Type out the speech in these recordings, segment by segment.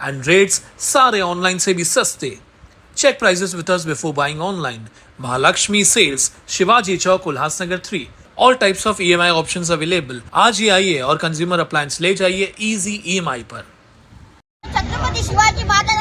and rates सारे online से भी सस्ते check prices with us before buying online mahalakshmi sales shivaji chowk ulhasnagar 3 all types of EMI options available आज ही आइए और कंज्यूमर अप्लायंस ले जाइए इजी ईएमआई पर छत्रपती शिवाजी महाराजांचा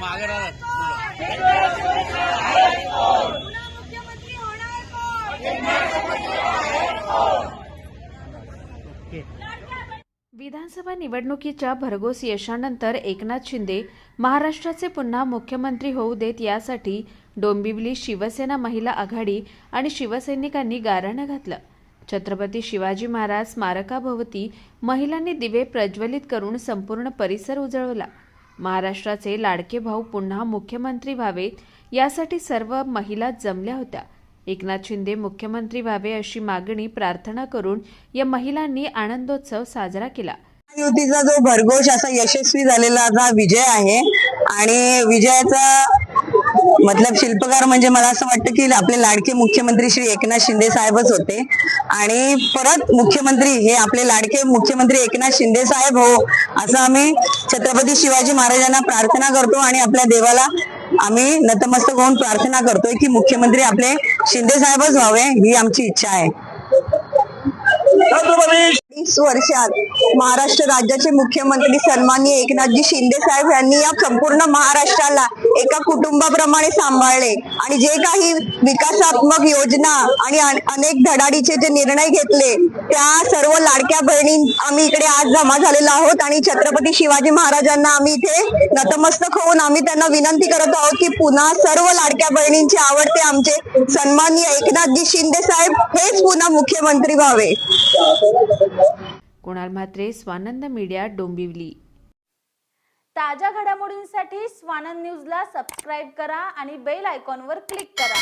मागे राहतात विधानसभा निवडणुकीच्या भरघोस यशानंतर एकनाथ शिंदे महाराष्ट्राचे पुन्हा मुख्यमंत्री होऊ देत यासाठी डोंबिवली शिवसेना महिला आघाडी आणि शिवसैनिकांनी गाराणं घातलं. छत्रपती शिवाजी महाराज स्मारकाभोवती महिलांनी दिवे प्रज्वलित करून संपूर्ण परिसर उजळवला. महाराष्ट्राचे लाडके भाऊ पुन्हा मुख्यमंत्री व्हावेत यासाठी सर्व महिला जमल्या होत्या. एकनाथ शिंदे मुख्यमंत्री व्हावे अशी मागणी प्रार्थना करून या महिलांनी आनंदोत्सव साजरा केला. युतीचा जो भरघोष असा यशस्वी झालेला हा विजय आहे आणि विजयाचा मतलब शिल्पकार म्हणजे मला असं वाटतं की आपले लाडके मुख्यमंत्री श्री एकनाथ शिंदे साहेबच होते. आणि परत मुख्यमंत्री हे आपले लाडके मुख्यमंत्री एकनाथ शिंदे साहेब हो असं आम्ही छत्रपती शिवाजी महाराजांना प्रार्थना करतो आणि आपल्या देवाला आम्ही नतमस्तक होऊन प्रार्थना करतोय की मुख्यमंत्री आपले शिंदे साहेबच व्हावे ही आमची इच्छा आहे. वीस वर्षात महाराष्ट्र राज्याचे मुख्यमंत्री सन्माननीय एकनाथजी शिंदे साहेब यांनी या संपूर्ण महाराष्ट्राला एका कुटुंबाप्रमाणे सांभाळले. आणि जे काही विकासात्मक योजना आणि अनेक धडाडीचे जे निर्णय घेतले त्या सर्व लाडक्या बहिणी आम्ही इकडे आज जमा झालेलो आहोत आणि छत्रपती शिवाजी महाराजांना आम्ही इथे नतमस्तक होऊन आम्ही त्यांना विनंती करत आहोत की पुन्हा सर्व लाडक्या बहिणींचे आवडते आमचे सन्माननीय एकनाथजी शिंदे साहेब हेच पुन्हा मुख्यमंत्री व्हावे. कुणाल म्हात्रे स्वानंद मीडिया डोंबिवली. ताज्या घडामोडींसाठी स्वानंद न्यूजला सबस्क्राईब करा आणि बेल आयकॉनवर क्लिक करा.